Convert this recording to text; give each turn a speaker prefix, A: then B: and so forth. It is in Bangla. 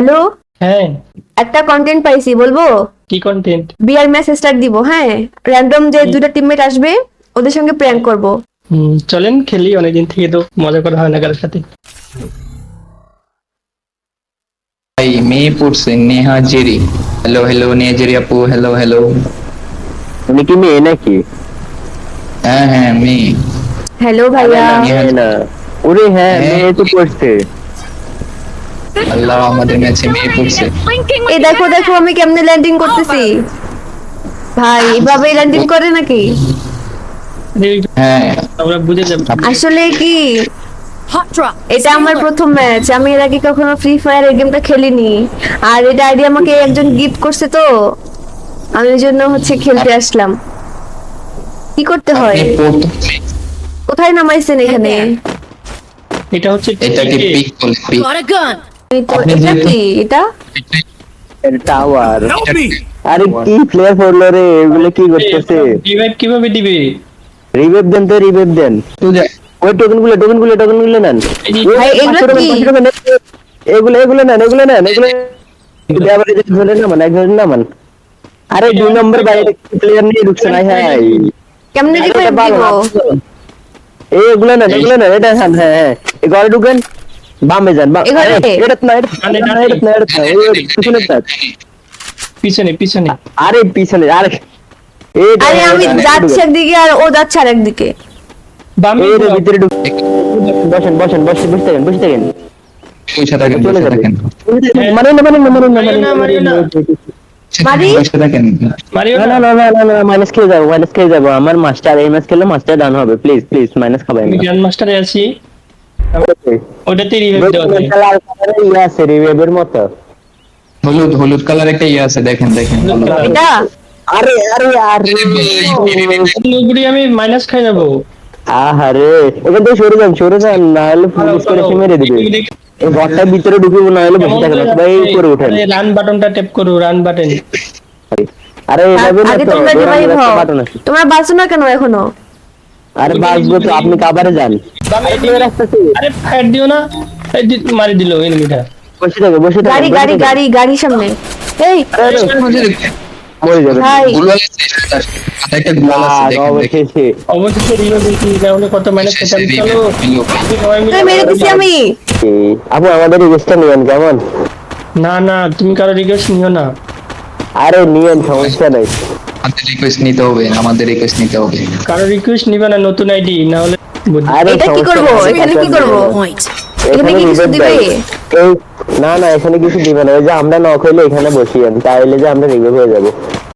A: হ্যালো?
B: হ্যাঁ।
A: একটা কন্টেন্ট পাইছি বলব?
B: কি কন্টেন্ট
A: বিআর ম্যাচ স্টার্ট দিব হ্যাঁ? র্যান্ডম যে দুটো টিমমেট আসবে ওদের সঙ্গে প্র্যাঙ্ক করব।
B: চলেন খেলি অনেকদিন থেকে তো মজা করা হয় না কারোর সাথে।
C: ভাই মেয়ে পড়ছে Neha Jerry. Hello hello Neha Jerry আপু হ্যালো হ্যালো
D: তুমি কি মেয়ে নাকি?
C: হ্যাঁ হ্যাঁ মেয়ে।
A: হ্যালো ভাইয়া।
D: মেয়ে না ওরে হ্যাঁ
C: হ্যাঁ।
D: মেয়ে তো পড়ছে।
C: আল্লাহ আমাদের ম্যাচে মেয়ে পড়ছে
A: এই দেখো দেখো আমি কেমনে ল্যান্ডিং করতেছি? ভাই এভাবে ল্যান্ডিং করে নাকি?
C: হ্যাঁ।
B: আমরা বুঝে যাব।
A: আসলে কি? এটা আমার প্রথম ম্যাচ আমি এর আগে কখনো ফ্রি ফায়ার এই গেমটা খেলিনি। আর এটা আইডিয়া আমাকে একজন গিফট করছে তো। আমি ওই জন্য হচ্ছে খেলতে আসলাম। কি করতে হয়? কোথায় নামাইছেন এখানে?
B: এটা হচ্ছে
C: এটাকে পিক বলে পিক
E: Got a gun.
A: এই তো এটা কি? এটা?
D: টাওয়ার আরে কি প্লেয়ার পড়ল রে? এগুলো কি করতেছে?
B: রিভাইভ কীভাবে দিবে?
D: রিভেভ দেন তো রিভেভ দেন। ওই টোকেনগুলো টোকেনগুলো টোকেনগুলো নেন।
B: এই যে-
D: ওই
A: ভাই, এগুলো
D: পাঁচশো token,
A: কি?
D: পাঁচশো token, এগুলো এগুলো নেন এগুলো নেন এগুলো আবার এই যে ধরে নামান আরে দুই নম্বর বাইরে প্লেয়ার নিয়ে ঢুকছে? না হ্যাঁ
A: কেমনে দিব?
D: এগুলো নেন এগুলো নেন। এটা হ্যাঁ হ্যাঁ। হ্যাঁ ঘরে ঢুকেন। বামে যান এটা না এটা না, এটা না, এটা না, পিছনে থাক।
B: পিছনে পিছনে।
D: আরে পিছনে আরে
A: আরে আমি যাচ্ছি একদিকে আর ও যাচ্ছে আর একদিকে
B: বামে
D: ভিতরে বসেন বসেন বসে বসে থাকেন বসে থাকেন।
C: পয়সা থাকেন
D: চলে
C: থাকেন।
D: মানে না মানে মানে আমার মাস্টার এই ম্যাচ খেলে মাস্টার ডান হবে প্লিজ প্লিজ মাইনাস খাবেন
B: মাস্টারে আছি। ওটাতে রিভাইভ দেওয়া যায়।
D: ইয়ে আছে মতো।
C: হলুদ হলুদ কালার একটা ইয়ে আছে দেখেন দেখেন।
A: এটা
D: আরে আরে আরে।
B: লোকগুলি আমি মাইনাস খাই যাব
D: আহারে এখান থেকে সরে যান সরে যান না হলে পুলিশ করে এসে মেরে দিবে। এই ঘরটার ভিতরে ঢুকিব না হলে বসে থাকেন অথবা উপরে উঠেন।
B: রান বাটনটা ট্যাপ করো রান বাটন
D: আরে এভাবে না তো
A: রিভাইভ
D: বাটন আছে।
A: তোমরা না কেন এখনও?
D: আরে বাসবো তো আপনি কাবারে যান।
B: আরে ফায়ার দিও না। এই দি- মারি দিল এনিমিটা
D: বসে থাকে বসে থাকে
A: গাড়ি গাড়ি গাড়ি গাড়ি সামনে। এই।
D: মরে যাবে।
C: একটা গুলাল আছে
D: আহ,
C: দেখেন দেখেন।
D: অবশেষে।
B: অবশেষে রিভাইভ দিয়েছি তাহলে কত মাইনাস খেতাম চলো।
A: মেরে দিছি আমি।
D: আপু আমাদের রিকোয়েস্টটা নিয়েন কেমন?
B: না না তুমি কারও রিকোয়েস্ট নিও না।
D: আরে নিয়েন সমস্যা নাই।
C: আমাদের রিকোয়েস্ট নিতে হবে আমাদের রিকোয়েস্ট নিতে হবে।
B: কারও রিকোয়েস্ট নিবে না নতুন আইডি না হলে
A: এটা কি করব? এখানে কি করব? এখানে কি কিছু দিবে?
D: না না এখানে কিছু দিবে না। ওই যে আমরা নক হইলে এখানে বসিয়েন তাইলে যে আমরা রিভিউ হয়ে যাব।